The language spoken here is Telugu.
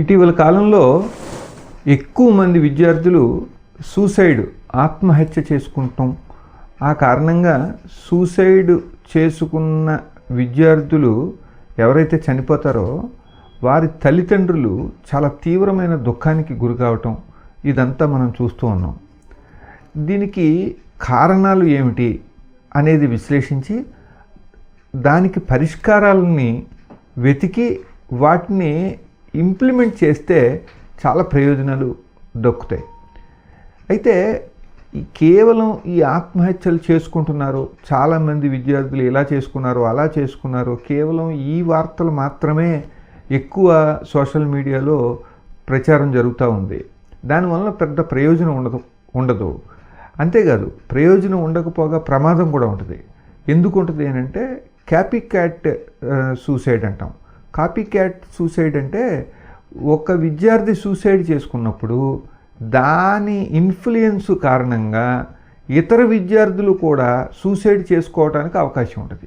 ఇటీవల కాలంలో ఎక్కువ మంది విద్యార్థులు సూసైడ్ ఆత్మహత్య చేసుకుంటాం. ఆ కారణంగా సూసైడ్ చేసుకున్న విద్యార్థులు ఎవరైతే చనిపోతారో వారి తల్లిదండ్రులు చాలా తీవ్రమైన దుఃఖానికి గురి కావటం ఇదంతా మనం చూస్తూ ఉన్నాం. దీనికి కారణాలు ఏమిటి అనేది విశ్లేషించి దానికి పరిష్కారాలని వెతికి వాటిని ఇంప్లిమెంట్ చేస్తే చాలా ప్రయోజనాలు దక్కుతాయి. అయితే కేవలం ఈ ఆత్మహత్యలు చేసుకుంటున్నారు చాలామంది విద్యార్థులు ఇలా చేసుకున్నారు అలా చేసుకున్నారు కేవలం ఈ వార్తలు మాత్రమే ఎక్కువ సోషల్ మీడియాలో ప్రచారం జరుగుతూ ఉంది. దానివల్ల పెద్ద ప్రయోజనం ఉండదు ఉండదు. అంతేకాదు ప్రయోజనం ఉండకపోగా ప్రమాదం కూడా ఉంటుంది. ఎందుకు ఉంటుంది అని అంటే క్యాపీ క్యాట్ సూసైడ్ అంటాం. కాపీ క్యాట్ సూసైడ్ అంటే ఒక విద్యార్థి సూసైడ్ చేసుకున్నప్పుడు దాని ఇన్ఫ్లుయెన్స్ కారణంగా ఇతర విద్యార్థులు కూడా సూసైడ్ చేసుకోవడానికి అవకాశం ఉంటుంది.